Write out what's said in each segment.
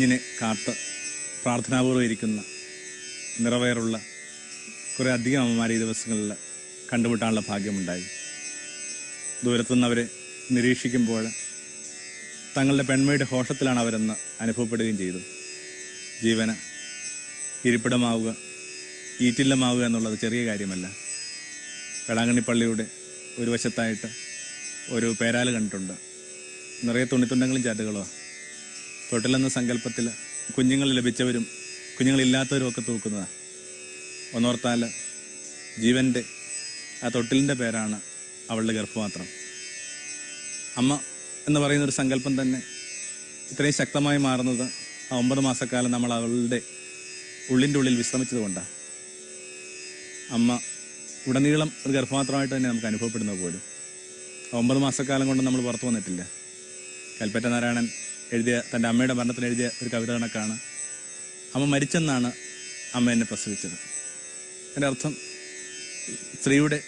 കുഞ്ഞിനെ കാത്ത് പ്രാർത്ഥനാപൂർവം ഇരിക്കുന്ന നിറവേറുള്ള കുറേ അധികം അമ്മമാരെ ഈ ദിവസങ്ങളിൽ കണ്ടുമുട്ടാനുള്ള ഭാഗ്യമുണ്ടായി. ദൂരത്തുനിന്ന് അവരെ നിരീക്ഷിക്കുമ്പോൾ തങ്ങളുടെ പെൺമയുടെ ഹോഷത്തിലാണ് അവരെന്ന് അനുഭവപ്പെടുകയും ചെയ്തു. ജീവന ഇരിപ്പിടമാവുക ഈറ്റില്ലമാവുക എന്നുള്ളത് ചെറിയ കാര്യമല്ല. വേളാങ്കണ്ണി പള്ളിയുടെ ഒരു വശത്തായിട്ട് ഒരു പേരാൽ കണ്ടിട്ടുണ്ട്. നിറയെ തുണിത്തുണ്ടങ്ങളും ചാറ്റുകളോ തൊട്ടിലെന്ന സങ്കല്പത്തിൽ കുഞ്ഞുങ്ങൾ ലഭിച്ചവരും കുഞ്ഞുങ്ങളില്ലാത്തവരും ഒക്കെ തൂക്കുന്നതാണ് ഒന്നോർത്താൽ ജീവന്റെ ആ തൊട്ടിലിന്റെ പേരാണ് അവളുടെ ഗർഭപാത്രം. അമ്മ എന്ന് പറയുന്ന ഒരു സങ്കല്പം തന്നെ ഇത്രയും ശക്തമായി മാറുന്നത് ആ ഒമ്പത് മാസക്കാലം നമ്മൾ അവളുടെ ഉള്ളിന്റെ ഉള്ളിൽ വിശ്രമിച്ചതുകൊണ്ടാണ് അമ്മ ഉടനീളം ഒരു ഗർഭപാത്രമായിട്ട് തന്നെ നമുക്ക് അനുഭവപ്പെടുന്നത് പോലും. ഒമ്പത് മാസക്കാലം കൊണ്ട് നമ്മൾ പുറത്തു വന്നിട്ടില്ല. കൽപ്പറ്റ നാരായണൻ എഴുതിയ തന്റെ അമ്മയുടെ മരണത്തിന് എഴുതിയ ഒരു കവിത കണക്കാണ്. അമ്മ മരിച്ചെന്നാണ് അമ്മ എന്നെ പ്രസവിച്ചത്. എന്റെ അർത്ഥം സ്ത്രീയുടെ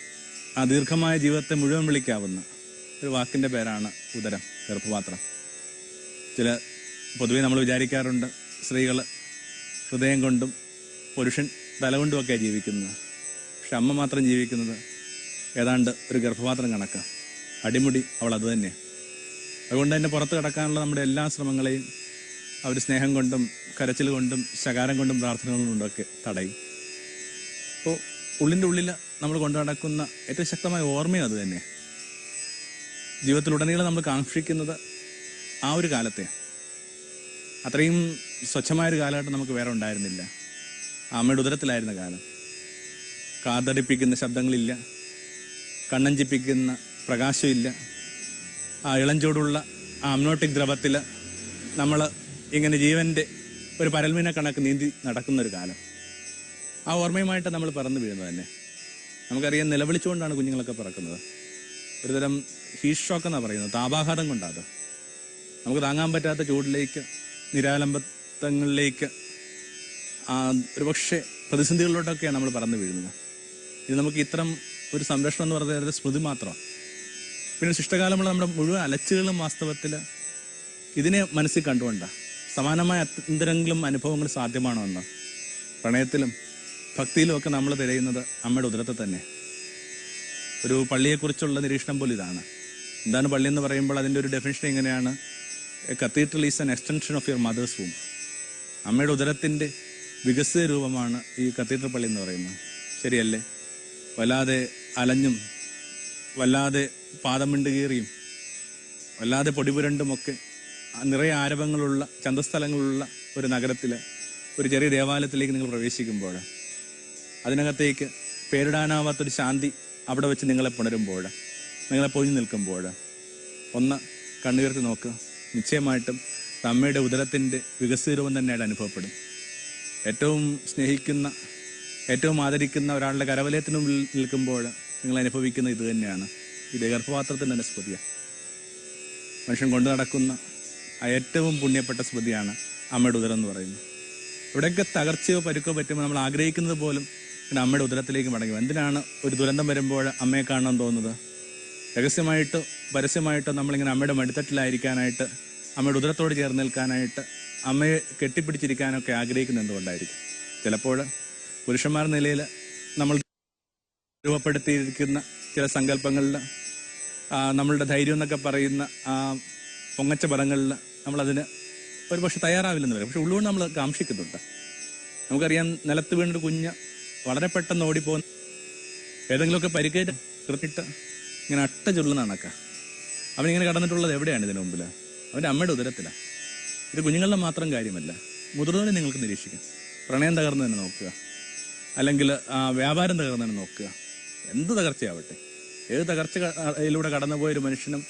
ആ ദീർഘമായ ജീവിതത്തെ മുഴുവൻ വിളിക്കാവുന്ന ഒരു വാക്കിന്റെ പേരാണ് ഉദരം ഗർഭപാത്രം. ചില പൊതുവെ നമ്മൾ വിചാരിക്കാറുണ്ട് സ്ത്രീകൾ ഹൃദയം കൊണ്ടും പുരുഷൻ തലകൊണ്ടുമൊക്കെയാണ് ജീവിക്കുന്നത്. പക്ഷെ അമ്മ മാത്രം ജീവിക്കുന്നത് ഏതാണ്ട് ഒരു ഗർഭപാത്രം കണക്കാണ്. അടിമുടി അവൾ അത് തന്നെയാണ്. അതുകൊണ്ട് തന്നെ പുറത്ത് കടക്കാനുള്ള നമ്മുടെ എല്ലാ ശ്രമങ്ങളെയും അവർ സ്നേഹം കൊണ്ടും കരച്ചിൽ കൊണ്ടും ശകാരം കൊണ്ടും പ്രാർത്ഥനകൾ കൊണ്ടൊക്കെ തടയും. അപ്പോൾ ഉള്ളിന്റെ ഉള്ളിൽ നമ്മൾ കൊണ്ടു നടക്കുന്ന ഏറ്റവും ശക്തമായ ഓർമ്മയും അത് തന്നെ. ജീവിതത്തിലുടനീളം നമ്മൾ കാക്ഷിക്കുന്നത് ആ ഒരു കാലത്തെ. അത്രയും സ്വച്ഛമായൊരു കാലഘട്ടം നമുക്ക് വേറെ ഉണ്ടായിരുന്നില്ല. അമ്മയുടെ ഉദരത്തിലായിരുന്ന കാലം. കാതടിപ്പിക്കുന്ന ശബ്ദങ്ങളില്ല. കണ്ണഞ്ചിപ്പിക്കുന്ന പ്രകാശമില്ല. ഇളഞ്ചൂടുള്ള അമ്നോട്ടിക് ദ്രവത്തിൽ നമ്മൾ ഇങ്ങനെ ജീവന്റെ ഒരു പരൽമീന കണക്ക് നീന്തി നടക്കുന്ന ഒരു കാലം. ആ ഓർമ്മയുമായിട്ട് നമ്മൾ പറന്നു വീഴുന്നത് തന്നെ. നമുക്കറിയാം നിലവിളിച്ചുകൊണ്ടാണ് കുഞ്ഞുങ്ങളൊക്കെ പറക്കുന്നത്. ഒരുതരം ഹീറ്റ് ഷോക്ക് എന്നാണ് പറയുന്നത് താപാഘാതം കൊണ്ടാണ് നമുക്ക് താങ്ങാൻ പറ്റാത്ത ചൂടിലേക്ക് നിരാലംബത്വങ്ങളിലേക്ക് ഒരുപക്ഷെ പ്രതിസന്ധികളിലോട്ടൊക്കെയാണ് നമ്മൾ പറന്നു വീഴുന്നത്. ഇത് നമുക്ക് ഇത്തരം ഒരു സംരക്ഷണം എന്ന് പറയുന്നത് സ്മൃതി മാത്രമാണ്. പിന്നെ ശിഷ്ടകാലമുള്ള നമ്മുടെ മുഴുവൻ അലച്ചുകളും വാസ്തവത്തിൽ ഇതിനെ മനസ്സിൽ കണ്ടുകൊണ്ട. സമാനമായ എന്തെങ്കിലും അനുഭവങ്ങൾ സാധ്യമാണോ എന്ന്. പ്രണയത്തിലും ഭക്തിയിലും ഒക്കെ നമ്മൾ തിരയുന്നത് അമ്മയുടെ ഉദരത്തെ തന്നെ. ഒരു പള്ളിയെക്കുറിച്ചുള്ള നിരീക്ഷണം പോലും ഇതാണ്. എന്താണ് പള്ളി എന്ന് പറയുമ്പോൾ അതിന്റെ ഒരു ഡെഫിനിഷൻ എങ്ങനെയാണ്? Cathedral is an extension of your mother's womb അമ്മയുടെ ഉദരത്തിന്റെ വികസിത രൂപമാണ് ഈ കത്തീഡ്രൽ പള്ളി എന്ന് പറയുന്നത്. ശരിയല്ലേ? വല്ലാതെ അലഞ്ഞും വല്ലാതെ പാദമിണ്ട് കീറിയും. വല്ലാതെ പൊടിപുരണ്ടുമൊക്കെ നിറയെ ആരവങ്ങളുള്ള ചന്തസ്ഥലങ്ങളുള്ള ഒരു നഗരത്തിൽ ഒരു ചെറിയ ദേവാലയത്തിലേക്ക് നിങ്ങൾ പ്രവേശിക്കുമ്പോൾ അതിനകത്തേക്ക് പേരിടാനാവാത്തൊരു ശാന്തി അവിടെ വെച്ച് നിങ്ങളെ പുണരുമ്പോൾ നിങ്ങളെ പൊഴിഞ്ഞു നിൽക്കുമ്പോൾ ഒന്ന് കണ്ണുയർത്തി നോക്കുക നിശ്ചയമായിട്ടും അമ്മയുടെ ഉദരത്തിന്റെ വികസിത രൂപം തന്നെയായിട്ട് അനുഭവപ്പെടും. ഏറ്റവും സ്നേഹിക്കുന്ന ഏറ്റവും ആദരിക്കുന്ന ഒരാളുടെ കരവലയത്തിനുള്ളിൽ നിൽക്കുമ്പോൾ നിങ്ങൾ അനുഭവിക്കുന്ന ഇത് തന്നെയാണ്. ഇത് ഗർഭപാത്രത്തിന്റെ തന്നെ സ്മൃതിയാണ് മനുഷ്യൻ കൊണ്ടു നടക്കുന്ന ഏറ്റവും പുണ്യപ്പെട്ട സ്മൃതിയാണ് അമ്മയുടെ ഉദരം എന്ന് പറയുന്നത്. ഇവിടെയൊക്കെ തകർച്ചയോ പരുക്കോ പറ്റുമ്പോൾ നമ്മൾ ആഗ്രഹിക്കുന്നത് പോലും അമ്മയുടെ ഉദരത്തിലേക്ക് മടങ്ങി. എന്തിനാണ് ഒരു ദുരന്തം വരുമ്പോൾ അമ്മയെ കാണണം തോന്നുന്നത്? രഹസ്യമായിട്ടോ പരസ്യമായിട്ടോ നമ്മളിങ്ങനെ അമ്മയുടെ മടിത്തട്ടിലായിരിക്കാനായിട്ട് അമ്മയുടെ ഉദരത്തോട് ചേർന്ന് നിൽക്കാനായിട്ട് അമ്മയെ കെട്ടിപ്പിടിച്ചിരിക്കാനൊക്കെ ആഗ്രഹിക്കുന്നത് എന്തുകൊണ്ടായിരിക്കും? ചിലപ്പോൾ പുരുഷന്മാർ നിലയിൽ നമ്മൾ രൂപപ്പെടുത്തിയിരിക്കുന്ന ചില സങ്കല്പങ്ങളിൽ നമ്മളുടെ ധൈര്യം എന്നൊക്കെ പറയുന്ന ആ പൊങ്ങച്ച പദങ്ങളിൽ നമ്മളതിന് ഒരുപക്ഷെ തയ്യാറാവില്ലെന്ന് വരും. പക്ഷെ ഉള്ളുകൊണ്ട് നമ്മൾ കാക്ഷിക്കുന്നുണ്ട്. നമുക്കറിയാം നിലത്ത് വീണൊരു കുഞ്ഞ് വളരെ പെട്ടെന്ന് ഓടിപ്പോകുന്ന ഏതെങ്കിലുമൊക്കെ പരിക്കേറ്റ് കൃത്തിട്ട് ഇങ്ങനെ അട്ട ചൊല്ലുന്ന കണക്ക. അവനിങ്ങനെ കടന്നിട്ടുള്ളത് എവിടെയാണ് ഇതിനു മുമ്പിൽ അവന്റെ അമ്മയുടെ ഉദരത്തിലാണ് ഇത് കുഞ്ഞുങ്ങളുടെ മാത്രം കാര്യമല്ല. മുതിർന്നവരെ നിങ്ങൾക്ക് നിരീക്ഷിക്കാം. പ്രണയം തകർന്നു തന്നെ നോക്കുക. അല്ലെങ്കിൽ വ്യാപാരം തകർന്നു തന്നെ നോക്കുക. എന്ത് തകർച്ചയാവട്ടെ. ഏത് തകർച്ചയിലൂടെ കടന്നുപോയ ഒരു മനുഷ്യനും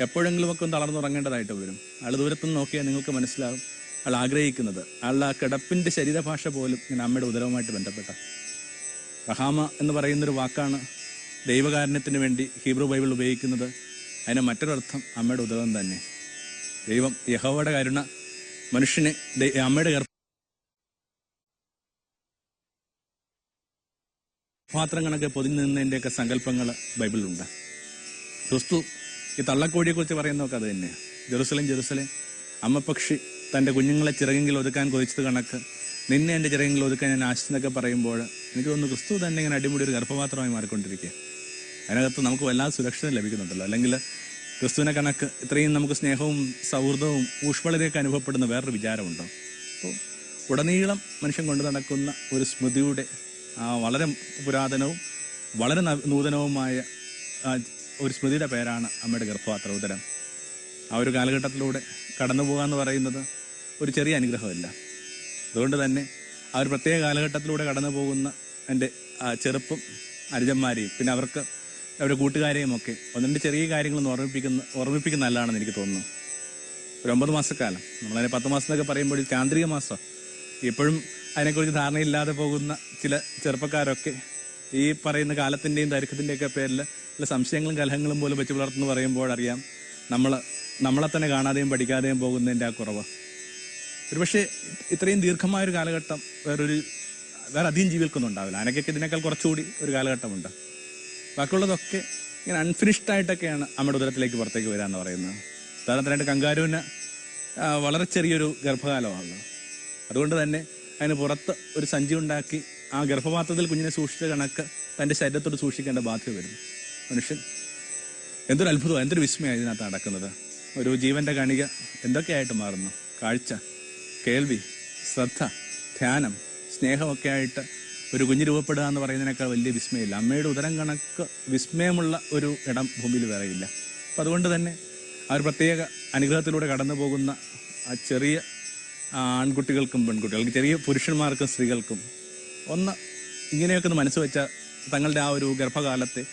എപ്പോഴെങ്കിലും ഒക്കെ ഒന്ന് തളർന്നുറങ്ങേണ്ടതായിട്ട് വരും. അയാൾ ദൂരത്തുനിന്ന് നോക്കിയാൽ നിങ്ങൾക്ക് മനസ്സിലാകും ആൾ ആഗ്രഹിക്കുന്നത്. അയാളുടെ ആ കിടപ്പിന്റെ ശരീരഭാഷ പോലും ഇങ്ങനെ അമ്മയുടെ ഉദരവുമായിട്ട് ബന്ധപ്പെട്ട. റഹാമ എന്ന് പറയുന്നൊരു വാക്കാണ് ദൈവകാരണത്തിന് വേണ്ടി ഹീബ്രു ബൈബിൾ ഉപയോഗിക്കുന്നത്. അതിന് മറ്റൊരർത്ഥം അമ്മയുടെ ഉദരം തന്നെ. ദൈവം യഹോവയുടെ കരുണ മനുഷ്യനെ അമ്മയുടെ പാത്രം കണക്കെ പൊതിഞ്ഞു നിന്നതിന്റെയൊക്കെ സങ്കല്പങ്ങൾ ബൈബിളിലുണ്ട്. ക്രിസ്തു ഈ തള്ളക്കോടിയെക്കുറിച്ച് പറയുന്നതൊക്കെ അത് തന്നെയാണ് ജെറുസലേം ജെറുസലേം. അമ്മപക്ഷി തന്റെ കുഞ്ഞുങ്ങളെ ചിറകെങ്കിൽ ഒതുക്കാൻ കൊതിച്ചത് കണക്ക്. നിന്നെ എന്റെ ചിറകെങ്കിൽ ഒതുക്കാൻ ഞാൻ ആശിച്ചെന്നൊക്കെ പറയുമ്പോൾ എനിക്ക് തോന്നുന്നു ക്രിസ്തു തന്നെ ഇങ്ങനെ അടിമുടി ഒരു ഗർഭപാത്രമായി മാറിക്കൊണ്ടിരിക്കുക. അതിനകത്ത് നമുക്ക് വല്ലാതെ സുരക്ഷിതം ലഭിക്കുന്നുണ്ടല്ലോ. അല്ലെങ്കിൽ ക്രിസ്തുവിനെ കണക്ക് ഇത്രയും നമുക്ക് സ്നേഹവും സൗഹൃദവും ഊഷ്മളതയൊക്കെ അനുഭവപ്പെടുന്ന വേറൊരു വിചാരമുണ്ടോ? അപ്പോൾ ഉടനീളം മനുഷ്യൻ കൊണ്ടു നടക്കുന്ന ഒരു സ്മൃതിയുടെ വളരെ പുരാതനവും വളരെ നൂതനവുമായ ഒരു സ്മൃതിയുടെ പേരാണ് അമ്മയുടെ ഗർഭപാത്ര ഉദരം ആ ഒരു കാലഘട്ടത്തിലൂടെ കടന്നു പോകുക എന്ന് പറയുന്നത് ഒരു ചെറിയ അനുഗ്രഹമല്ല. അതുകൊണ്ട് തന്നെ ആ ഒരു പ്രത്യേക കാലഘട്ടത്തിലൂടെ കടന്നു പോകുന്ന എന്റെ ചെറുപ്പം അനുജന്മാരെയും പിന്നെ അവർക്ക് അവരുടെ കൂട്ടുകാരെയും ഒക്കെ ഒന്നിന്റെ ചെറിയ കാര്യങ്ങളൊന്ന് ഓർമ്മിപ്പിക്കുന്ന ഓർമ്മിപ്പിക്കുന്ന നല്ലതാണെന്ന് എനിക്ക് തോന്നുന്നു. ഒരു ഒമ്പത് മാസക്കാലം. നമ്മളതിനെ പത്ത് മാസം എന്നൊക്കെ പറയുമ്പോൾ ഒരു ചാന്ത്രിക മാസം എപ്പോഴും അതിനെക്കുറിച്ച് ധാരണയില്ലാതെ പോകുന്ന ചില ചെറുപ്പക്കാരൊക്കെ ഈ പറയുന്ന കാലത്തിന്റെയും ദൈർഘ്യത്തിന്റെയൊക്കെ പേരിൽ ചില സംശയങ്ങളും കലഹങ്ങളും പോലും വെച്ച് പുലർത്തുന്നു പറയുമ്പോഴറിയാം നമ്മൾ നമ്മളെ തന്നെ കാണാതെയും പഠിക്കാതെയും പോകുന്നതിന്റെ ആ കുറവ്. ഒരുപക്ഷെ ഇത്രയും ദീർഘമായ ഒരു കാലഘട്ടം വേറൊരു വേറെ അധികം ജീവികൾക്കൊന്നും ഉണ്ടാവില്ല. അതിനൊക്കെ ഇതിനേക്കാൾ കുറച്ചുകൂടി ഒരു കാലഘട്ടമുണ്ട്. ബാക്കിയുള്ളതൊക്കെ ഇങ്ങനെ അൺഫിനിഷ്ഡ് ആയിട്ടൊക്കെയാണ് നമ്മുടെ ഉദരത്തിലേക്ക് പുറത്തേക്ക് വരാമെന്ന് പറയുന്നത്. ഉദാഹരണത്തിനായിട്ട് കങ്കാരുവിന് വളരെ ചെറിയൊരു ഗർഭകാലമാണല്ലോ അതുകൊണ്ട് തന്നെ അതിന് പുറത്ത് ഒരു സഞ്ചി ഉണ്ടാക്കി ആ ഗർഭപാത്രത്തിൽ കുഞ്ഞിനെ സൂക്ഷിച്ച കണക്ക് തന്റെ ശരീരത്തോട് സൂക്ഷിക്കേണ്ട ബാധ്യത വരുന്നു മനുഷ്യൻ എന്തൊരു അത്ഭുതമാണ് എന്തൊരു വിസ്മയമാണ് ഇതിനകത്ത് നടക്കുന്നത്. ഒരു ജീവന്റെ കണിക എന്തൊക്കെയായിട്ട് മാറുന്നു? കാഴ്ച കേൾവി ശ്രദ്ധ ധ്യാനം സ്നേഹമൊക്കെ ആയിട്ട് ഒരു കുഞ്ഞ് രൂപപ്പെടുക എന്ന് പറയുന്നതിനേക്കാൾ വലിയ വിസ്മയമില്ല. അമ്മയുടെ ഉദരം കണക്ക് വിസ്മയമുള്ള ഒരു ഇടം ഭൂമിയിൽ വേറെയില്ല അപ്പം അതുകൊണ്ട് തന്നെ ആ ഒരു പ്രത്യേക അനുഗ്രഹത്തിലൂടെ കടന്നു പോകുന്ന ആ ചെറിയ ആൺകുട്ടികൾക്കും പെൺകുട്ടികൾക്കും ചെറിയ പുരുഷന്മാർക്കും സ്ത്രീകൾക്കും ഒന്ന് ഇങ്ങനെയൊക്കെ ഒന്ന് മനസ്സ് വെച്ചാൽ തങ്ങളുടെ ആ ഒരു ഗർഭകാലത്തെ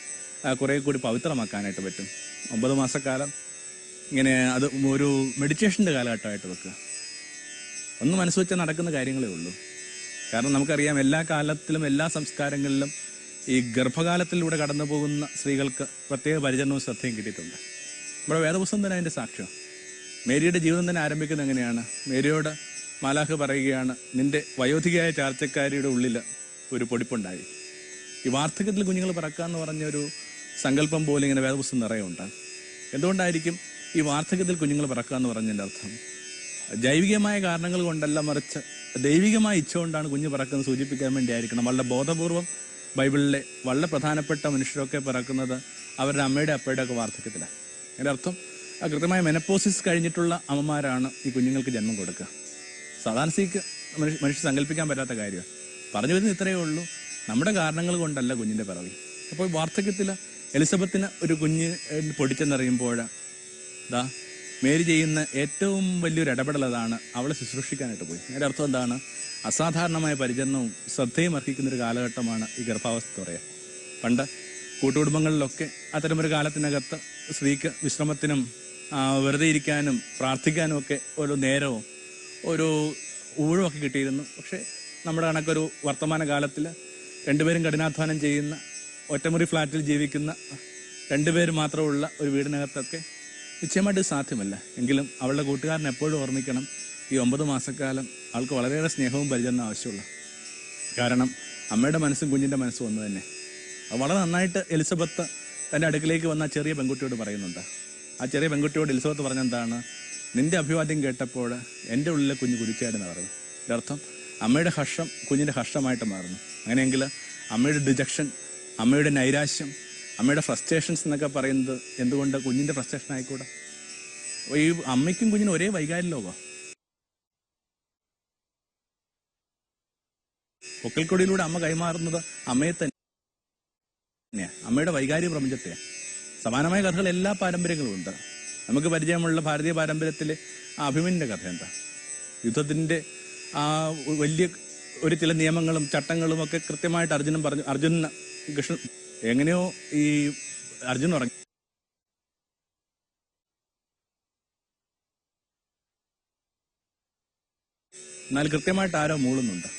കുറേ കൂടി പവിത്രമാക്കാനായിട്ട് പറ്റും. ഒമ്പത് മാസക്കാലം ഇങ്ങനെ അത് ഒരു മെഡിറ്റേഷന്റെ കാലഘട്ടമായിട്ട് വെക്കുക. ഒന്ന് മനസ്സ് വെച്ചാൽ നടക്കുന്ന കാര്യങ്ങളേ ഉള്ളൂ. കാരണം നമുക്കറിയാം എല്ലാ കാലത്തിലും എല്ലാ സംസ്കാരങ്ങളിലും ഈ ഗർഭകാലത്തിലൂടെ കടന്നു പോകുന്ന സ്ത്രീകൾക്ക് പ്രത്യേക പരിചരണവും ശ്രദ്ധയും കിട്ടിയിട്ടുണ്ട്. ഇവിടെ വേദപുസ്തകം തന്നെ അതിന്റെ സാക്ഷ്യം. മേരിയുടെ ജീവിതം തന്നെ ആരംഭിക്കുന്നത് എങ്ങനെയാണ്? മേരിയോട് മാലാഖ് പറയുകയാണ് നിന്റെ വയോധികയായ ചാർച്ചക്കാരിയുടെ ഉള്ളിൽ ഒരു പൊടിപ്പുണ്ടായി. ഈ വാർദ്ധക്യത്തിൽ കുഞ്ഞുങ്ങൾ പറക്കാന്ന് എന്ന് പറഞ്ഞ ഒരു സങ്കല്പം പോലെ ഇങ്ങനെ വേദപുസ്തകം നിറയുണ്ട്. എന്തുകൊണ്ടായിരിക്കും ഈ വാർദ്ധക്യത്തിൽ കുഞ്ഞുങ്ങൾ പറക്കുക എന്ന് പറഞ്ഞതിന്റെ അർത്ഥം? ജൈവികമായ കാരണങ്ങൾ കൊണ്ടല്ല മറിച്ച് ദൈവികമായ ഇച്ഛ കൊണ്ടാണ് കുഞ്ഞ് പറക്കുന്നത് സൂചിപ്പിക്കാൻ വേണ്ടിയായിരിക്കണം. വളരെ ബോധപൂർവം ബൈബിളിലെ വളരെ പ്രധാനപ്പെട്ട മനുഷ്യരൊക്കെ പിറക്കുന്നത് അവരുടെ അമ്മയുടെ അപ്പയുടെ ഒക്കെ വാർദ്ധക്യത്തിലാണ്. അതിന്റെ അർത്ഥം കൃത്യമായ മെനപ്പോസിസ് കഴിഞ്ഞിട്ടുള്ള അമ്മമാരാണ് ഈ കുഞ്ഞുങ്ങൾക്ക് ജന്മം കൊടുക്കുക. സാധാരണ സ്ഥിതിക്ക് മനുഷ്യ മനുഷ്യ സങ്കല്പിക്കാൻ പറ്റാത്ത കാര്യമാണ് പറഞ്ഞു വരുന്നത് ഇത്രയേ ഉള്ളൂ. നമ്മുടെ കാരണങ്ങൾ കൊണ്ടല്ല കുഞ്ഞിന്റെ പിറവി. അപ്പോൾ വാർദ്ധക്യത്തിൽ എലിസബത്തിന് ഒരു കുഞ്ഞ് പൊടിച്ചെന്നറിയുമ്പോൾ ദാ മേരി ചെയ്യുന്ന ഏറ്റവും വലിയൊരു ഇടപെടൽ അതാണ് അവളെ ശുശ്രൂഷിക്കാനായിട്ട് പോയി. അതിന്റെ അർത്ഥം എന്താണ്? അസാധാരണമായ പരിചരണവും ശ്രദ്ധയും അർഹിക്കുന്ന ഒരു കാലഘട്ടമാണ് ഈ ഗർഭാവസ്ഥ പറയാം. പണ്ട് കൂട്ടുകുടുംബങ്ങളിലൊക്കെ അത്തരമൊരു കാലത്തിനകത്ത് സ്ത്രീക്ക് വിശ്രമത്തിനും വെറുതെ ഇരിക്കാനും പ്രാർത്ഥിക്കാനും ഒക്കെ ഓരോ നേരവും ഒരു ഊഴമൊക്കെ കിട്ടിയിരുന്നു. പക്ഷേ നമ്മുടെ കണക്കൊരു വർത്തമാന കാലത്തിൽ രണ്ടുപേരും കഠിനാധ്വാനം ചെയ്യുന്ന ഒറ്റമുറി ഫ്ലാറ്റിൽ ജീവിക്കുന്ന രണ്ടുപേർ മാത്രമുള്ള ഒരു വീടിനകത്തൊക്കെ നിശ്ചയമായിട്ട് സാധ്യമല്ല. എങ്കിലും അവളുടെ കൂട്ടുകാരനെ എപ്പോഴും ഓർമ്മിക്കണം ഈ ഒമ്പത് മാസക്കാലം അവൾക്ക് വളരെയേറെ സ്നേഹവും പരിചരണം ആവശ്യമുള്ള. കാരണം അമ്മയുടെ മനസ്സും കുഞ്ഞിന്റെ മനസ്സും ഒന്ന് തന്നെ. വളരെ നന്നായിട്ട് എലിസബത്ത് തന്റെ അടുക്കിലേക്ക് വന്ന ചെറിയ പെൺകുട്ടിയോട് പറയുന്നുണ്ട്. ആ ചെറിയ പെൺകുട്ടിയോട് എലിസബത്ത് പറഞ്ഞെന്താണ്? നിന്റെ അഭിവാദ്യം കേട്ടപ്പോൾ എന്റെ ഉള്ളിലെ കുഞ്ഞ് കുതിച്ചാടെന്ന് പറഞ്ഞു അർത്ഥം അമ്മയുടെ ഹർഷം കുഞ്ഞിന്റെ ഹർഷമായിട്ട് മാറുന്നു. അങ്ങനെയെങ്കിൽ അമ്മയുടെ ഡിജക്ഷൻ അമ്മയുടെ നൈരാശ്യം അമ്മയുടെ ഫ്രസ്ട്രേഷൻസ് എന്നൊക്കെ പറയുന്നത് എന്തുകൊണ്ട് കുഞ്ഞിന്റെ ഫ്രസ്ട്രേഷൻ ആയിക്കൂടെ? ഈ അമ്മയ്ക്കും കുഞ്ഞിനും ഒരേ വൈകാര്യ ലോകം പൊക്കൽക്കൊടിയിലൂടെ അമ്മ കൈമാറുന്നത് അമ്മയെ തന്നെ അമ്മയുടെ വൈകാരിക പ്രപഞ്ചത്തെയാ. സമാനമായ കഥകൾ എല്ലാ പാരമ്പര്യങ്ങളും ഉണ്ട്. നമുക്ക് പരിചയമുള്ള ഭാരതീയ പാരമ്പര്യത്തിലെ ആ അഭിമന്യന്റെ കഥ എന്താ? യുദ്ധത്തിന്റെ ആ വലിയ ഒരു ചില നിയമങ്ങളും ചട്ടങ്ങളും ഒക്കെ കൃത്യമായിട്ട് അർജുനൻ പറഞ്ഞു അർജുനന് കൃഷ്ണൻ എങ്ങനെയോ ഈ അർജുൻ ഉറങ്ങി. എന്നാൽ കൃത്യമായിട്ട് ആരോ മൂളുന്നുണ്ട്.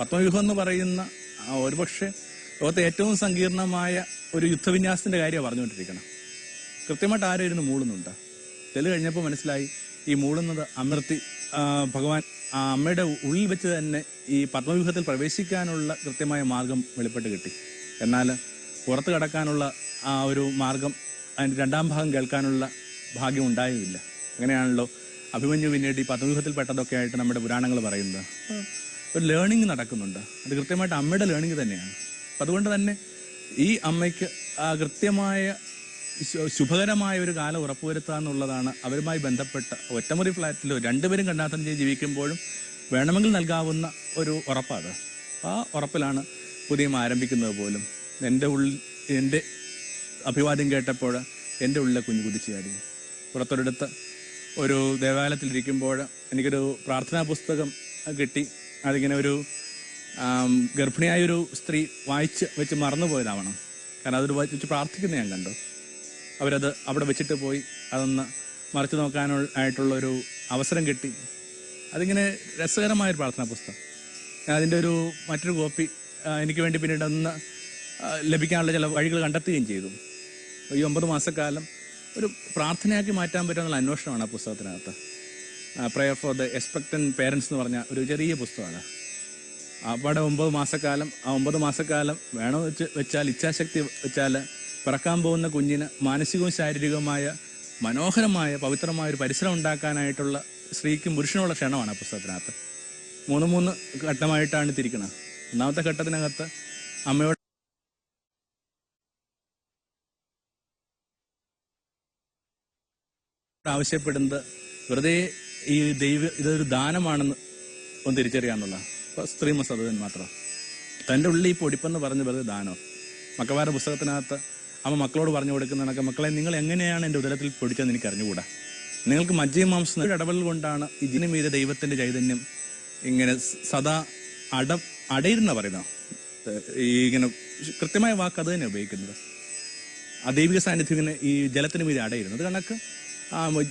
പത്മവ്യൂഹം എന്ന് പറയുന്ന ഒരുപക്ഷെ ലോകത്തെ ഏറ്റവും സങ്കീർണമായ ഒരു യുദ്ധവിന്യാസത്തിന്റെ കാര്യമാണ് പറഞ്ഞുകൊണ്ടിരിക്കണം കൃത്യമായിട്ട് ആരും ഇരുന്ന് മൂളുന്നുണ്ട്. തെൽ കഴിഞ്ഞപ്പോൾ മനസ്സിലായി ഈ മൂളുന്നത് അമർത്തി ഭഗവാൻ ആ അമ്മയുടെ ഉള്ളിൽ വെച്ച് തന്നെ ഈ പത്മവ്യൂഹത്തിൽ പ്രവേശിക്കാനുള്ള കൃത്യമായ മാർഗം വെളിപ്പെട്ട് കിട്ടി. എന്നാൽ പുറത്ത് കടക്കാനുള്ള ആ ഒരു മാർഗം അതിന്റെ രണ്ടാം ഭാഗം കേൾക്കാനുള്ള ഭാഗ്യം ഉണ്ടായില്ല. അങ്ങനെയാണല്ലോ അഭിമന്യു പിന്നീട് ഈ പത്മവ്യൂഹത്തിൽ പെട്ടതൊക്കെ ആയിട്ട് നമ്മുടെ പുരാണങ്ങൾ പറയുന്നത്. ഒരു ലേണിംഗ് നടക്കുന്നുണ്ട്. അത് കൃത്യമായിട്ട് അമ്മയുടെ ലേണിംഗ് തന്നെയാണ്. അതുകൊണ്ട് തന്നെ ഈ അമ്മയ്ക്ക് കൃത്യമായ ശുഭകരമായ ഒരു കാലം ഉറപ്പുവരുത്തുക എന്നുള്ളതാണ് അവരുമായി ബന്ധപ്പെട്ട ഒറ്റമുറി ഫ്ലാറ്റിലോ രണ്ടുപേരും കണ്ടാത്തം ചെയ്ത് ജീവിക്കുമ്പോഴും വേണമെങ്കിൽ നൽകാവുന്ന ഒരു ഉറപ്പാണ്. ആ ഉറപ്പിലാണ് പുതിയ ആരംഭിക്കുന്നത് പോലും. എന്റെ ഉള്ളിൽ എന്റെ അഭിവാദ്യം കേട്ടപ്പോൾ എന്റെ ഉള്ളിലെ കുഞ്ഞു കുതിച്ചുചാടി പുറത്തൊരിടത്ത് ഒരു ദേവാലയത്തിലിരിക്കുമ്പോൾ എനിക്കൊരു പ്രാർത്ഥനാ പുസ്തകം കിട്ടി. അതിങ്ങനെ ഒരു ഗർഭിണിയായ ഒരു സ്ത്രീ വായിച്ച് വെച്ച് മറന്നുപോയതാവണം. കാരണം അതൊരു വെച്ച് പ്രാർത്ഥിക്കുന്ന ഞാൻ കണ്ടു. അവരത് അവിടെ വെച്ചിട്ട് പോയി അതൊന്ന് മറിച്ച് നോക്കാനുള്ള ആയിട്ടുള്ള ഒരു അവസരം കിട്ടി. അതിങ്ങനെ രസകരമായൊരു പ്രാർത്ഥനാ പുസ്തകം. ഞാൻ അതിന്റെ ഒരു മറ്റൊരു കോപ്പി എനിക്ക് വേണ്ടി പിന്നീട് അന്ന് ലഭിക്കാനുള്ള ചില വഴികൾ കണ്ടെത്തുകയും ചെയ്തു. ഈ ഒമ്പത് മാസക്കാലം ഒരു പ്രാർത്ഥനയാക്കി മാറ്റാൻ പറ്റുമെന്നുള്ള അന്വേഷണമാണ് ആ പുസ്തകത്തിനകത്ത്. Prayer for the expectant parents എന്ന് പറഞ്ഞ ഒരു ചെറിയ പുസ്തകമാണ്. അവിടെ ഒമ്പത് മാസക്കാലം ആ ഒമ്പത് മാസക്കാലം വേണോ വെച്ച് വെച്ചാൽ ഇച്ഛാശക്തി വെച്ചാൽ പിറക്കാൻ പോകുന്ന കുഞ്ഞിന് മാനസികവും ശാരീരികവുമായ മനോഹരമായ പവിത്രമായ ഒരു പരിസരം ഉണ്ടാക്കാനായിട്ടുള്ള സ്ത്രീക്കും പുരുഷനുമുള്ള ക്ഷണമാണ് ആ പുസ്തകത്തിനകത്ത്. മൂന്ന് മൂന്ന് ഘട്ടമായിട്ടാണ് തിരിക്കുന്നത് ഒന്നാമത്തെ ഘട്ടത്തിനകത്ത് അമ്മയോട് ആവശ്യപ്പെടുന്നത് വെറുതെ ഈ ദൈവ ഇതൊരു ദാനമാണെന്ന് ഒന്ന് തിരിച്ചറിയാന്നുള്ള സ്ത്രീ മസതൻ മാത്രം. തന്റെ ഉള്ളിൽ ഈ പൊടിപ്പെന്ന് പറഞ്ഞ് വെറുതെ ദാനോ. മക്കവാരുടെ പുസ്തകത്തിനകത്ത് അമ്മ മക്കളോട് പറഞ്ഞു കൊടുക്കുന്നതൊക്കെ മക്കളെ നിങ്ങൾ എങ്ങനെയാണ് എന്റെ ഉദരത്തിൽ പൊടിച്ചതെന്ന് എനിക്ക് അറിഞ്ഞുകൂടാ? നിങ്ങൾക്ക് മജ്ജയും മാംസം ഒരു ഇടപെടൽ കൊണ്ടാണ് ഇതിനു മീതെ ദൈവത്തിന്റെ ചൈതന്യം ഇങ്ങനെ സദാ അട അടയിരുന്ന പറയുന്ന. ഈ ഇങ്ങനെ കൃത്യമായ വാക്ക് അത് തന്നെ ഉപയോഗിക്കുന്നത്. ആ ദൈവിക സാന്നിധ്യം ഇങ്ങനെ ഈ ജലത്തിന് മീതെ അടയിരുന്നു. അത് കണക്ക്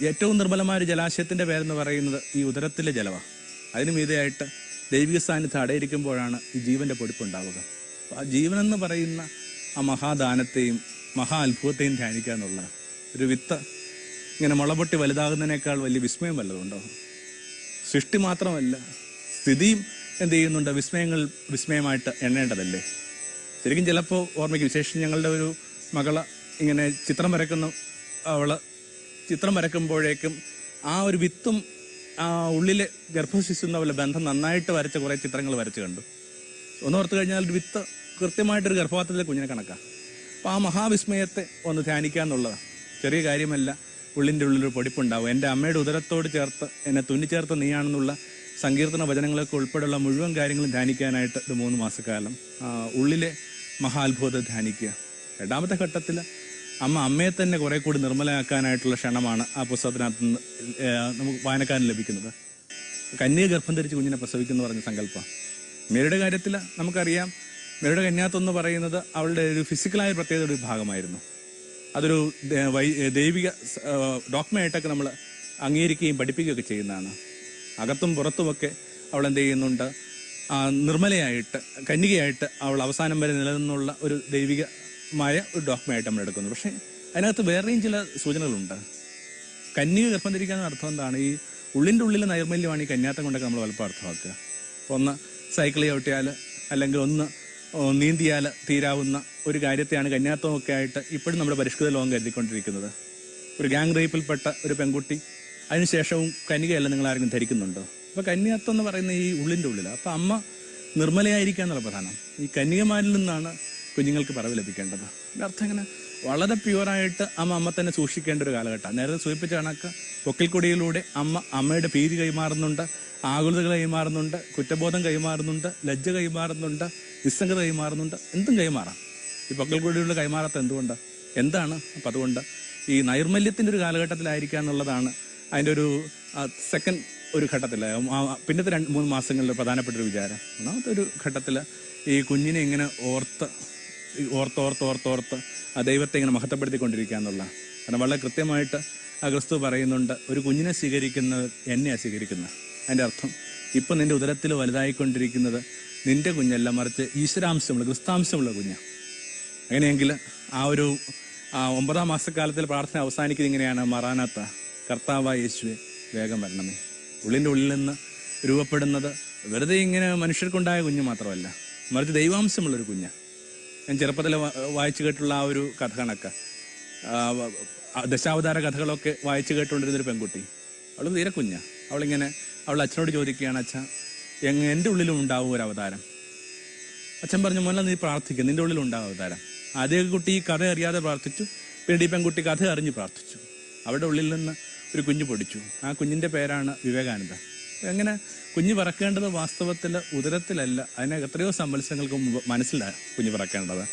ഏറ്റവും നിർബലമായ ഒരു ജലാശയത്തിന്റെ പേരെന്ന് പറയുന്നത് ഈ ഉദരത്തിലെ ജലമാണ് അതിന് മീതെയായിട്ട് ദൈവിക സാന്നിധ്യം അടയിരിക്കുമ്പോഴാണ് ഈ ജീവന്റെ പൊടിപ്പുണ്ടാവുക. ആ ജീവൻ എന്ന് പറയുന്ന ആ മഹാദാനത്തെയും മഹാ അത്ഭുതത്തെയും ധ്യാനിക്കുക എന്നുള്ള ഒരു വിത്ത് ഇങ്ങനെ മുളപൊട്ടി വലുതാകുന്നതിനേക്കാൾ വലിയ വിസ്മയം വല്ലതുണ്ടോ സൃഷ്ടി മാത്രമല്ല സ്ഥിതിയും എന്ത് ചെയ്യുന്നുണ്ട്? വിസ്മയങ്ങൾ വിസ്മയമായിട്ട് എണ്ണേണ്ടതല്ലേ? ശരിക്കും ചിലപ്പോൾ ഓർമ്മയ്ക്ക് വിശേഷം ഞങ്ങളുടെ ഒരു മകൾ ഇങ്ങനെ ചിത്രം വരക്കുന്ന അവൾ ചിത്രം വരക്കുമ്പോഴേക്കും ആ ഒരു വിത്തും ആ ഉള്ളിലെ ഗർഭശിശു പോലെ ബന്ധം നന്നായിട്ട് വരച്ച കുറേ ചിത്രങ്ങൾ വരച്ച് കണ്ടു. ഒന്ന് ഓർത്ത് കഴിഞ്ഞാൽ വിത്ത് കൃത്യമായിട്ടൊരു ഗർഭപാത്രത്തിലെ കുഞ്ഞിനെ കണക്കാം. അപ്പോൾ ആ മഹാവിസ്മയത്തെ ഒന്ന് ധ്യാനിക്കുക എന്നുള്ളതാണ് ചെറിയ കാര്യമല്ല ഉള്ളിന്റെ ഉള്ളിലൊരു പൊടിപ്പുണ്ടാവും. എന്റെ അമ്മയുടെ ഉദരത്തോട് ചേർത്ത് എന്നെ തുന്നിച്ചേർത്ത് നീയാണെന്നുള്ള സങ്കീർത്തന വചനങ്ങളൊക്കെ ഉൾപ്പെടെയുള്ള മുഴുവൻ കാര്യങ്ങളും ധ്യാനിക്കാനായിട്ട് ഒരു മൂന്ന് മാസക്കാലം ഉള്ളിലെ മഹാത്ഭുത ധ്യാനിക്കുക. രണ്ടാമത്തെ ഘട്ടത്തിൽ അമ്മ അമ്മയെ തന്നെ കുറെ കൂടി നിർമ്മലയാക്കാനായിട്ടുള്ള ക്ഷണമാണ് ആ പുസ്തകത്തിനകത്ത് നമുക്ക് വായനക്കാരന് ലഭിക്കുന്നത്. കന്യ ഗർഭം ധരിച്ച് കുഞ്ഞിനെ പ്രസവിക്കുന്നു പറഞ്ഞ സങ്കല്പം. മേരുടെ കാര്യത്തിൽ നമുക്കറിയാം മേരുടെ കന്യാത്വം പറയുന്നത് അവളുടെ ഒരു ഫിസിക്കലായ പ്രത്യേകത ഒരു ഭാഗമായിരുന്നു. അതൊരു ദൈവിക ഡോക്മയായിട്ടൊക്കെ നമ്മൾ അംഗീകരിക്കുകയും പഠിപ്പിക്കുകയൊക്കെ ചെയ്യുന്നതാണ്. അകത്തും പുറത്തുമൊക്കെ അവൾ എന്ത് ചെയ്യുന്നുണ്ട് നിർമ്മലയായിട്ട് കന്യകയായിട്ട് അവൾ അവസാനം വരെ നിലനിന്നുള്ള ഒരു ദൈവികമായ ഒരു ഡോക്മയായിട്ട് നമ്മൾ എടുക്കുന്നു. പക്ഷേ അതിനകത്ത് വേറെയും ചില സൂചനകളുണ്ട്. കന്യക ഗർഭം ധരിക്കാൻ അർത്ഥം എന്താണ്? ഈ ഉള്ളിന്റെ ഉള്ളിലെ നൈർമല്യമാണ് ഈ കന്യാത്തം കൊണ്ടൊക്കെ നമ്മൾ പലപ്പോൾ അർത്ഥമാക്കുക. ഒന്ന് സൈക്കിൾ ചവിട്ടിയാൽ അല്ലെങ്കിൽ ഒന്ന് നീന്തിയാൽ തീരാവുന്ന ഒരു കാര്യത്തെയാണ് കന്യാത്വമൊക്കെ ആയിട്ട് ഇപ്പോഴും നമ്മുടെ പരിഷ്കൃത ലോകം കരുതിക്കൊണ്ടിരിക്കുന്നത്. ഒരു ഗാങ് റേപ്പിൽപ്പെട്ട ഒരു പെൺകുട്ടി അതിനുശേഷവും കന്യകയല്ല നിങ്ങൾ ആരെങ്കിലും ധരിക്കുന്നുണ്ടോ? അപ്പോൾ കന്യാത്വം എന്ന് പറയുന്ന ഈ ഉള്ളിന്റെ ഉള്ളിലാണ് അപ്പോൾ അമ്മ നിർമ്മലയായിരിക്കുക എന്നുള്ള പ്രധാനം. ഈ കന്യകമാരിൽ നിന്നാണ് കുഞ്ഞുങ്ങൾക്ക് പറവ് ലഭിക്കേണ്ടത്. അർത്ഥം ഇങ്ങനെ വളരെ പ്യുവറായിട്ട് അമ്മ അമ്മ തന്നെ സൂക്ഷിക്കേണ്ട ഒരു കാലഘട്ടം. നേരത്തെ സൂചിപ്പിച്ച കണക്ക് പൊക്കിൽക്കൊടിയിലൂടെ അമ്മ അമ്മയുടെ ഭീതി കൈമാറുന്നുണ്ട് ആകുലതകൾ കൈമാറുന്നുണ്ട് കുറ്റബോധം കൈമാറുന്നുണ്ട് ലജ്ജ കൈമാറുന്നുണ്ട് നിസ്സംഗത കൈമാറുന്നുണ്ട് എന്തും കൈമാറാം. ഈ പൊക്കിൽക്കൊടിയിലൂടെ കൈമാറാത്ത എന്തുകൊണ്ട്? എന്താണ്? അപ്പം അതുകൊണ്ട് ഈ നൈർമല്യത്തിന്റെ ഒരു കാലഘട്ടത്തിലായിരിക്കുക എന്നുള്ളതാണ് അതിന്റെ ഒരു സെക്കൻഡ് ഒരു ഘട്ടത്തിൽ പിന്നത്തെ രണ്ട് മൂന്ന് മാസങ്ങളിൽ പ്രധാനപ്പെട്ട ഒരു വിചാരം. ഒന്നാമത്തെ ഒരു ഘട്ടത്തിൽ ഈ കുഞ്ഞിനെ ഇങ്ങനെ ഓർത്ത് ഈ ഓർത്ത് ഓർത്ത് ഓർത്ത് ഓർത്ത് ആ ദൈവത്തെ ഇങ്ങനെ മഹത്വപ്പെടുത്തിക്കൊണ്ടിരിക്കുക എന്നുള്ള. കാരണം വളരെ കൃത്യമായിട്ട് ആ ക്രിസ്തു പറയുന്നുണ്ട് ഒരു കുഞ്ഞിനെ സ്വീകരിക്കുന്നത് എന്നെയാണ് സ്വീകരിക്കുന്നത്. അതിന്റെ അർത്ഥം ഇപ്പം നിന്റെ ഉദരത്തിൽ വലുതായിക്കൊണ്ടിരിക്കുന്നത് നിന്റെ കുഞ്ഞല്ല മറിച്ച് ഈശ്വരാംശമുള്ള ക്രിസ്താംശമുള്ള കുഞ്ഞാണ് അങ്ങനെയെങ്കിൽ ആ ഒരു ഒമ്പതാം മാസക്കാലത്തിൽ പ്രാർത്ഥന അവസാനിക്കുന്നത് ഇങ്ങനെയാണ്. മറാനാത്ത കർത്താവായ യേശുവെ വേഗം വരണമേ. ഉള്ളിന്റെ ഉള്ളിൽ നിന്ന് രൂപപ്പെടുന്നത് വെറുതെ ഇങ്ങനെ മനുഷ്യർക്കുണ്ടായ കുഞ്ഞ് മാത്രമല്ല മറിച്ച് ദൈവാംശമുള്ളൊരു കുഞ്ഞ്. ഞാൻ ചെറുപ്പത്തിൽ വായിച്ചു കേട്ടുള്ള ആ ഒരു കഥ കണക്ക ആ, ആ, ദശാവതാര കഥകളൊക്കെ വായിച്ചു കേട്ടുകൊണ്ടിരുന്നൊരു പെൺകുട്ടി. അവൾ തീരെ കുഞ്ഞ. അവളിങ്ങനെ അവൾ അച്ഛനോട് ചോദിക്കുകയാണ് അച്ഛ എങ്ങ എന്റെ ഉള്ളിലും ഉണ്ടാവും ഒരു അവതാരം. അച്ഛൻ പറഞ്ഞു മോനെ നീ പ്രാർത്ഥിക്കും. നിന്റെ ഉള്ളിൽ ഉണ്ടാവും അവതാരം. ആദ്യ കുട്ടി ഈ കഥ അറിയാതെ പ്രാർത്ഥിച്ചു. പിന്നീട് ഈ പെൺകുട്ടി കഥ അറിഞ്ഞ് പ്രാർത്ഥിച്ചു. അവിടെ ഉള്ളിൽ നിന്ന് ഒരു കുഞ്ഞ് പൊടിച്ചു. ആ കുഞ്ഞിന്റെ പേരാണ് വിവേകാനന്ദ. എങ്ങനെ കുഞ്ഞ് പറക്കേണ്ടത് വാസ്തവത്തിൽ ഉദരത്തിലല്ല. അതിനെ എത്രയോ സമ്മത്സരങ്ങൾക്ക് മുമ്പ് മനസ്സിലാണ് കുഞ്ഞ് പറക്കേണ്ടത്.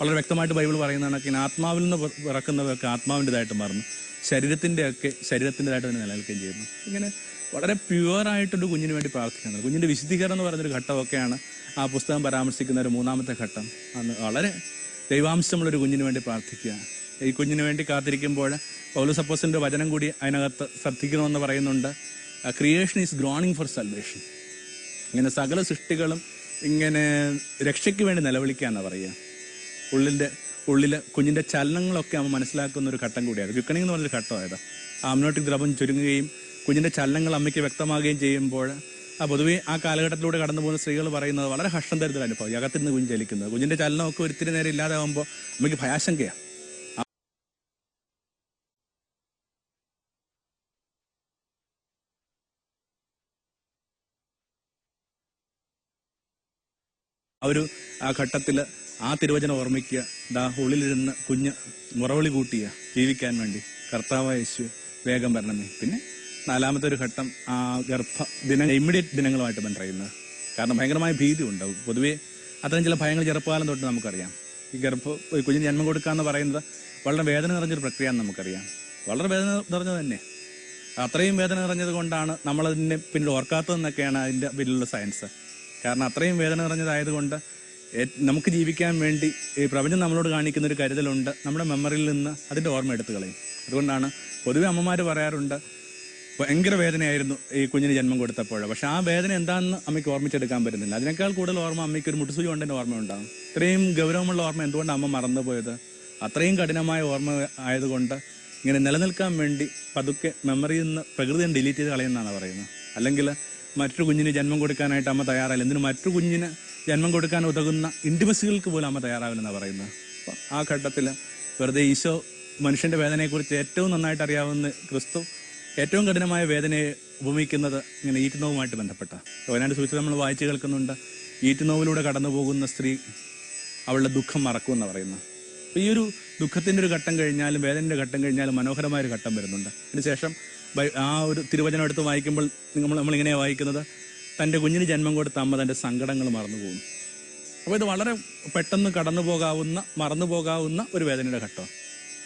വളരെ വ്യക്തമായിട്ട് ബൈബിൾ പറയുന്നതാണ് ആത്മാവിൽ നിന്ന് പിറക്കുന്നവരൊക്കെ ആത്മാവിന്റെതായിട്ട് മാറുന്നു. ശരീരത്തിന്റെ ഒക്കെ ശരീരത്തിന്റെതായിട്ട് തന്നെ നിലനിൽക്കുകയും ചെയ്യുന്നു. ഇങ്ങനെ വളരെ പ്യുവറായിട്ടൊരു കുഞ്ഞിന് വേണ്ടി പ്രാർത്ഥിക്കുന്നത് കുഞ്ഞിന്റെ വിശുദ്ധീകരണം എന്ന് പറയുന്നൊരു ഘട്ടമൊക്കെയാണ് ആ പുസ്തകം പരാമർശിക്കുന്ന ഒരു മൂന്നാമത്തെ ഘട്ടം. അന്ന് വളരെ ദൈവാംശമുള്ളൊരു കുഞ്ഞിന് വേണ്ടി പ്രാർത്ഥിക്കുക. ഈ കുഞ്ഞിന് വേണ്ടി കാത്തിരിക്കുമ്പോൾ പൗലസപ്പോസിന്റെ വചനം കൂടി അതിനകത്ത് ശ്രദ്ധിക്കണമെന്ന് പറയുന്നുണ്ട്. Creation is groaning for salvation ഇങ്ങനെ സകല സൃഷ്ടികളും ഇങ്ങനെ രക്ഷയ്ക്ക് വേണ്ടി നിലവിളിക്കാന്നാ പറയുക. ഉള്ളിന്റെ ഉള്ളിലെ കുഞ്ഞിന്റെ ചലനങ്ങളൊക്കെ നമ്മൾ മനസ്സിലാക്കുന്ന ഒരു ഘട്ടം കൂടിയായിരുന്നു. ക്വിക്കണിംഗ് എന്ന് പറഞ്ഞൊരു ഘട്ടമായത് ആമ്നോട്ടിക് ദ്രവം ചുരുങ്ങുകയും കുഞ്ഞിന്റെ ചലനങ്ങൾ അമ്മയ്ക്ക് വ്യക്തമാകുകയും ചെയ്യുമ്പോൾ ആ പൊതുവേ ആ കാലഘട്ടത്തിലൂടെ കടന്നു പോകുന്ന സ്ത്രീകൾ പറയുന്നത് വളരെ ഹർഷം അനുഭവം. ഈ അകത്തിരുന്ന് കുഞ്ഞ് ചലിക്കുന്നത് കുഞ്ഞിന്റെ ചലനമൊക്കെ ഒരിത്തിരി നേരം ഇല്ലാതാവുമ്പോൾ അമ്മയ്ക്ക് ഭയാശങ്കയാണ് ആ ഒരു ആ ഘട്ടത്തിൽ ആ തിരുവചനം ഓർമ്മിക്കുക. ദാ ഉള്ളിലിരുന്ന് കുഞ്ഞ് മുറവിളി കൂട്ടിയ ജീവിക്കാൻ വേണ്ടി കർത്താവായ യേശു വേഗം വരണമേ. പിന്നെ നാലാമത്തെ ഒരു ഘട്ടം ആ ഗർഭ ദിന ഇമ്മീഡിയറ്റ് ദിനങ്ങളുമായിട്ട് ബന്ധപ്പെടുന്നത് കാരണം ഭയങ്കരമായ ഭീതി ഉണ്ടാവും. പൊതുവേ അത്തരം ചില ഭയങ്ങൾ ചെറുപ്പകാലം തൊട്ട് നമുക്കറിയാം. ഈ ഗർഭ കുഞ്ഞിന് ജന്മം കൊടുക്കുക എന്ന് പറയുന്നത് വളരെ വേദന നിറഞ്ഞൊരു പ്രക്രിയയാണെന്ന് നമുക്കറിയാം. വളരെ വേദന നിറഞ്ഞത് തന്നെ. അത്രയും വേദന നിറഞ്ഞത് കൊണ്ടാണ് നമ്മളതിനെ പിന്നീട് ഓർക്കാത്തതെന്നൊക്കെയാണ് അതിന്റെ പിന്നിലുള്ള സയൻസ്. കാരണം അത്രയും വേദന നിറഞ്ഞതായതുകൊണ്ട് നമുക്ക് ജീവിക്കാൻ വേണ്ടി ഈ പ്രപഞ്ചം നമ്മളോട് കാണിക്കുന്ന ഒരു കരുതലുണ്ട്. നമ്മുടെ മെമ്മറിയിൽ നിന്ന് അതിന്റെ ഓർമ്മ എടുത്തു കളയും. അതുകൊണ്ടാണ് പൊതുവെ അമ്മമാർ പറയാറുണ്ട് ഭയങ്കര വേദനയായിരുന്നു ഈ കുഞ്ഞിന് ജന്മം കൊടുത്തപ്പോൾ. പക്ഷെ ആ വേദന എന്താണെന്ന് അമ്മയ്ക്ക് ഓർമ്മിച്ചെടുക്കാൻ പറ്റുന്നില്ല. അതിനേക്കാൾ കൂടുതൽ ഓർമ്മ അമ്മയ്ക്ക് ഒരു മുട്ടുസൂചി കൊണ്ടതിന്റെ ഓർമ്മ ഉണ്ടാകും ഇത്രയും ഗൗരവമുള്ള ഓർമ്മ എന്തുകൊണ്ട് അമ്മ മറന്നുപോയത്? അത്രയും കഠിനമായ ഓർമ്മ ആയതുകൊണ്ട് ഇങ്ങനെ നിലനിൽക്കാൻ വേണ്ടി പതുക്കെ മെമ്മറിയിൽ നിന്ന് പ്രകൃതി ഡിലീറ്റ് ചെയ്ത് കളയുന്നതാണ് പറയുന്നത്. അല്ലെങ്കിൽ മറ്റൊരു കുഞ്ഞിന് ജന്മം കൊടുക്കാനായിട്ട് അമ്മ തയ്യാറല്ല എന്തിനു മറ്റൊരു കുഞ്ഞിന് ജന്മം കൊടുക്കാൻ ഉതകുന്ന ഇന്റിമസികൾക്ക് പോലും അമ്മ തയ്യാറാവില്ലെന്നാണ് പറയുന്നത്. അപ്പം ആ ഘട്ടത്തിൽ വെറുതെ ഈശോ മനുഷ്യന്റെ വേദനയെക്കുറിച്ച് ഏറ്റവും നന്നായിട്ട് അറിയാവുന്ന ക്രിസ്തു ഏറ്റവും കഠിനമായ വേദനയെ ഉപമിക്കുന്നത് ഇങ്ങനെ ഈറ്റുനോവുമായിട്ട് ബന്ധപ്പെട്ട. വയനാട് സൂചിച്ച് നമ്മൾ വായിച്ചു കേൾക്കുന്നുണ്ട് ഈറ്റുനോവിലൂടെ കടന്നു പോകുന്ന സ്ത്രീ അവളുടെ ദുഃഖം മറക്കുമെന്ന് പറയുന്നത്. അപ്പോൾ ഈ ഒരു ദുഃഖത്തിന്റെ ഒരു ഘട്ടം കഴിഞ്ഞാലും വേദനയുടെ ഘട്ടം കഴിഞ്ഞാലും മനോഹരമായ ഒരു ഘട്ടം വരുന്നുണ്ട്. അതിനുശേഷം ആ ഒരു തിരുവചനം എടുത്ത് വായിക്കുമ്പോൾ നമ്മൾ നമ്മളിങ്ങനെയാണ് വായിക്കുന്നത്. തന്റെ കുഞ്ഞിന് ജന്മം കൊടുത്ത അമ്മ തന്റെ സങ്കടങ്ങൾ മറന്നു പോകുന്നു. അപ്പോൾ ഇത് വളരെ പെട്ടെന്ന് കടന്നു പോകാവുന്ന മറന്നു പോകാവുന്ന ഒരു വേദനയുടെ ഘട്ടമാണ്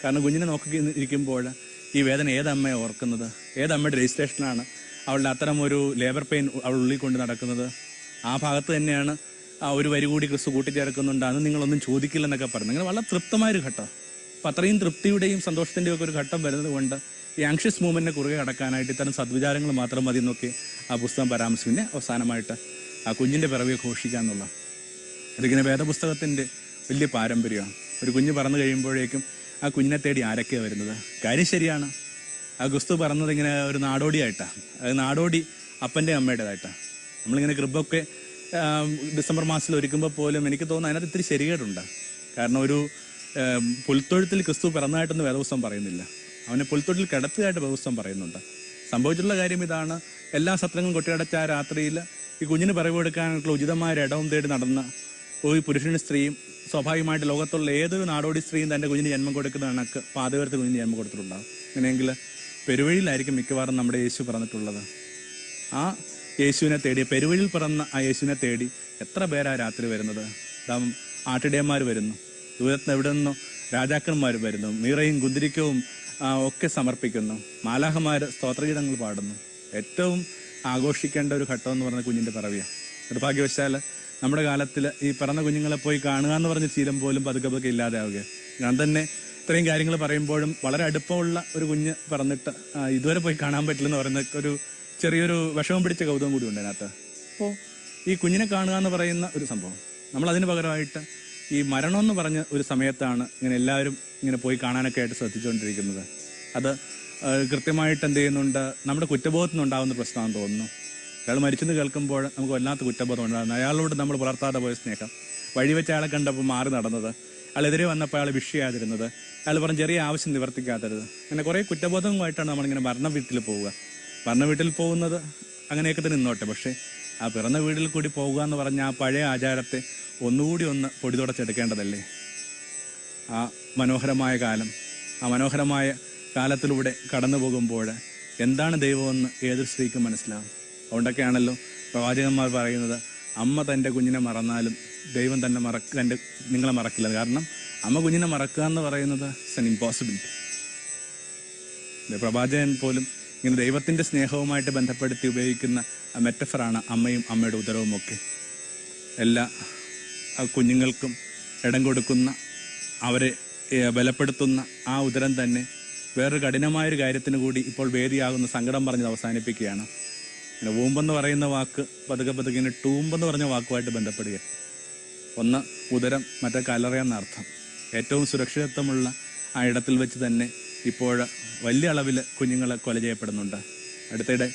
കാരണം കുഞ്ഞിനെ നോക്കി ഇരിക്കുമ്പോൾ ഈ വേദന ഏതമ്മയെ ഓർക്കുന്നത്? ഏതമ്മയുടെ രജിസ്ട്രേഷനാണ്? അവളുടെ അത്തരം ഒരു ലേബർ പെയിൻ അവൾ ഉള്ളിൽ കൊണ്ട് നടക്കുന്നത്? ആ ഭാഗത്ത് തന്നെയാണ് ആ ഒരു വരി കൂടി ക്രിസ്തു കൂട്ടിച്ചേർക്കുന്നുണ്ട്. അത് നിങ്ങളൊന്നും ചോദിക്കില്ലെന്നൊക്കെ പറഞ്ഞു അങ്ങനെ വളരെ തൃപ്തമായൊരു ഘട്ടം. അപ്പം അത്രയും തൃപ്തിയുടെയും സന്തോഷത്തിന്റെയും ഒക്കെ ഒരു ഘട്ടം വരുന്നത് കൊണ്ട് ഈ ആങ്ഷ്യസ് മൂവ്മെന്റിനെ കുറുകെ കടക്കാനായിട്ട് ഇത്തരം സദ്വിചാരങ്ങൾ മാത്രം മതി എന്നൊക്കെ ആ പുസ്തകം പരാമർശിക്കും പിന്നെ അവസാനമായിട്ട് ആ കുഞ്ഞിന്റെ പിറവിയെ ഘോഷിക്കുക എന്നുള്ള. അതിങ്ങനെ വേദപുസ്തകത്തിന്റെ വലിയ പാരമ്പര്യമാണ്. ഒരു കുഞ്ഞ് പറന്നു കഴിയുമ്പോഴേക്കും ആ കുഞ്ഞിനെ തേടി ആരൊക്കെയാണ് വരുന്നത്? കാര്യം ശരിയാണ്. ആ ഗുസ്തു പറഞ്ഞത് ഇങ്ങനെ ഒരു നാടോടിയായിട്ടാണ് അത് നാടോടി അപ്പന്റെ അമ്മയുടേതായിട്ടാണ് നമ്മളിങ്ങനെ കൃപൊക്കെ ആം, ഡിസംബർ മാസത്തിൽ ഒരുക്കുമ്പോൾ പോലും എനിക്ക് തോന്നുന്നു അതിനകത്ത് ഇത്തിരി ശരികേടുണ്ട്. കാരണം ഒരു പുൽത്തൊഴുത്തിൽ ക്രിസ്തു പിറന്നതായിട്ടൊന്നും വേദപുസ്തകം പറയുന്നില്ല. അവനെ പുൽത്തൊട്ടിൽ കിടത്തുകയായിട്ട് ബഹുസ്വം പറയുന്നുണ്ട്. സംഭവിച്ചിട്ടുള്ള കാര്യം ഇതാണ്. എല്ലാ സത്രങ്ങളും കൊട്ടിയടച്ച ആ രാത്രിയിൽ ഈ കുഞ്ഞിന് പിറവ് കൊടുക്കാനുള്ള ഉചിതമായ ഇടവും തേടി നടന്ന ഒരു പുരുഷനും സ്ത്രീയും സ്വാഭാവികമായിട്ട് ലോകത്തുള്ള ഏതൊരു നാടോടി സ്ത്രീയും തന്റെ കുഞ്ഞിന് ജന്മം കൊടുക്കുന്ന കണക്ക് പാതകരത്ത് കുഞ്ഞിന് ജന്മം കൊടുത്തിട്ടുണ്ടാകും അങ്ങനെയെങ്കിൽ പെരുവഴിയിലായിരിക്കും മിക്കവാറും നമ്മുടെ യേശു പറഞ്ഞിട്ടുള്ളത് ആ യേശുവിനെ തേടി പെരുവഴിയിൽ പിറന്ന ആ യേശുവിനെ തേടി എത്ര പേരാ രാത്രി വരുന്നത്? ആട്ടിടയന്മാർ വരുന്നു. ദൂരത്ത് എവിടെ നിന്നോ രാജാക്കന്മാർ വരുന്നു. മീറയും കുന്തിരിക്കവും ഒക്കെ സമർപ്പിക്കുന്നു. മാലാഹമാർ സ്തോത്രഗീതങ്ങൾ പാടുന്നു. ഏറ്റവും ആഘോഷിക്കേണ്ട ഒരു ഘട്ടം എന്ന് പറഞ്ഞ കുഞ്ഞിന്റെ പിറവിയാണ് നിർഭാഗ്യവശാൽ നമ്മുടെ കാലത്തിൽ ഈ പിറന്ന കുഞ്ഞുങ്ങളെ പോയി കാണുക എന്ന് പറഞ്ഞ ശീലം പോലും പതുക്കെ പതുക്കെ ഇല്ലാതെയാവുക ഞാൻ തന്നെ ഇത്രയും കാര്യങ്ങൾ പറയുമ്പോഴും വളരെ അടുപ്പമുള്ള ഒരു കുഞ്ഞ് പറഞ്ഞിട്ട് ഇതുവരെ പോയി കാണാൻ പറ്റില്ലെന്ന് പറയുന്ന ഒരു ചെറിയൊരു വിഷമം പിടിച്ച കൗതുകം കൂടി ഉണ്ട് അതിനകത്ത്. അപ്പോൾ ഈ കുഞ്ഞിനെ കാണുക എന്ന് പറയുന്ന ഒരു സംഭവം. നമ്മൾ അതിന് പകരമായിട്ട് ഈ മരണം എന്ന് പറഞ്ഞ ഒരു സമയത്താണ് ഇങ്ങനെ എല്ലാവരും ഇങ്ങനെ പോയി കാണാനൊക്കെ ആയിട്ട് ശ്രദ്ധിച്ചുകൊണ്ടിരിക്കുന്നത്. അത് കൃത്യമായിട്ട് എന്ത് ചെയ്യുന്നുണ്ട്? നമ്മുടെ കുറ്റബോധത്തിൽ നിന്നുണ്ടാകുന്ന പ്രശ്നമാണെന്ന് തോന്നുന്നു. അയാൾ മരിച്ചെന്ന് കേൾക്കുമ്പോൾ നമുക്ക് വല്ലാത്ത കുറ്റബോധം ഉണ്ടാകുന്നു. അയാളോട് നമ്മൾ പുലർത്താതെ പോയ സ്നേഹം. വഴി വെച്ച് അയാളെ കണ്ടപ്പോൾ മാറി നടന്നത്. അയാളെതിരെ വന്നപ്പോൾ അയാൾ വിഷയാതിരുന്നത്. അയാൾ പറഞ്ഞ ചെറിയ ആവശ്യം നിവർത്തിക്കാത്തരുത്. അങ്ങനെ കുറേ കുറ്റബോധവുമായിട്ടാണ് നമ്മളിങ്ങനെ മരണ വീട്ടിൽ പോവുക. മരണ വീട്ടിൽ പോകുന്നത് അങ്ങനെയൊക്കെ തന്നെ നിന്നോട്ടെ. പക്ഷേ ആ പിറന്ന വീട്ടിൽ കൂടി പോകുക എന്ന് പറഞ്ഞ ആ പഴയ ആചാരത്തെ ഒന്നുകൂടി ഒന്ന് പൊടി തുടച്ചെടുക്കേണ്ടതല്ലേ? ആ മനോഹരമായ കാലം ആ മനോഹരമായ കാലത്തിലൂടെ കടന്നു പോകുമ്പോൾ എന്താണ് ദൈവമെന്ന് ഏതൊരു സ്ത്രീക്കും മനസ്സിലാവും. അതുകൊണ്ടൊക്കെയാണല്ലോ പ്രവാചകന്മാർ പറയുന്നത് അമ്മ തന്റെ കുഞ്ഞിനെ മറന്നാലും ദൈവം തന്നെ മറക്ക തന്റെ നിങ്ങളെ മറക്കില്ല. കാരണം അമ്മ കുഞ്ഞിനെ മറക്കുക എന്ന് പറയുന്നത് ഇറ്റ്സ് എൻ ഇമ്പോസിബിലിറ്റി പ്രവാചകൻ പോലും ഇങ്ങനെ ദൈവത്തിന്റെ സ്നേഹവുമായിട്ട് ബന്ധപ്പെടുത്തി ഉപയോഗിക്കുന്ന മെറ്റഫറാണ് അമ്മയും അമ്മയുടെ ഉദരവും ഒക്കെ എല്ലാ കുഞ്ഞുങ്ങൾക്കും ഇടം കൊടുക്കുന്ന അവരെ ബലപ്പെടുത്തുന്ന ആ ഉദരം തന്നെ വേറൊരു കഠിനമായൊരു കാര്യത്തിന് കൂടി ഇപ്പോൾ വേദിയാകുന്ന സങ്കടം പറഞ്ഞത് അവസാനിപ്പിക്കുകയാണ്. ഇങ്ങനെ ഊമ്പെന്ന് പറയുന്ന വാക്ക് പതുക്കെ പതുക്കെ ഇങ്ങനെ ടൂമ്പെന്ന് പറഞ്ഞ വാക്കുമായിട്ട് ബന്ധപ്പെടുക ഒന്ന് ഉദരം മറ്റേ കലറയെന്ന അർത്ഥം ഏറ്റവും സുരക്ഷിതത്വമുള്ള ആ ഇടത്തിൽ വെച്ച് തന്നെ ഇപ്പോൾ വലിയ അളവിൽ കുഞ്ഞുങ്ങൾ കൊല ചെയ്യപ്പെടുന്നുണ്ട്. അടുത്തിടെ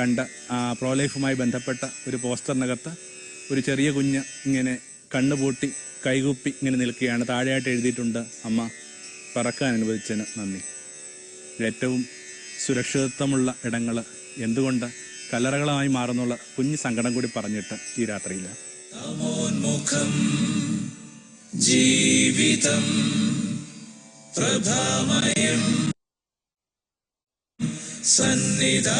കണ്ട പ്രോലൈഫുമായി പ്രോ ലൈഫുമായി ബന്ധപ്പെട്ട ഒരു പോസ്റ്ററിനകത്ത് ഒരു ചെറിയ കുഞ്ഞ് ഇങ്ങനെ കണ്ണുപൂട്ടി കൈകൂപ്പി ഇങ്ങനെ നിൽക്കുകയാണ്. താഴെയായിട്ട് എഴുതിയിട്ടുണ്ട് അമ്മ പറക്കാൻ അനുവദിച്ചതിന് നന്ദി. ഏറ്റവും സുരക്ഷിതത്വമുള്ള ഇടങ്ങൾ എന്തുകൊണ്ട് കലറകളായി മാറുന്നുള്ള കുഞ്ഞു സങ്കടം കൂടി പറഞ്ഞിട്ട് ഈ രാത്രിയിൽ ജീവിതം. പ്രഭാമയം സന്നിധാ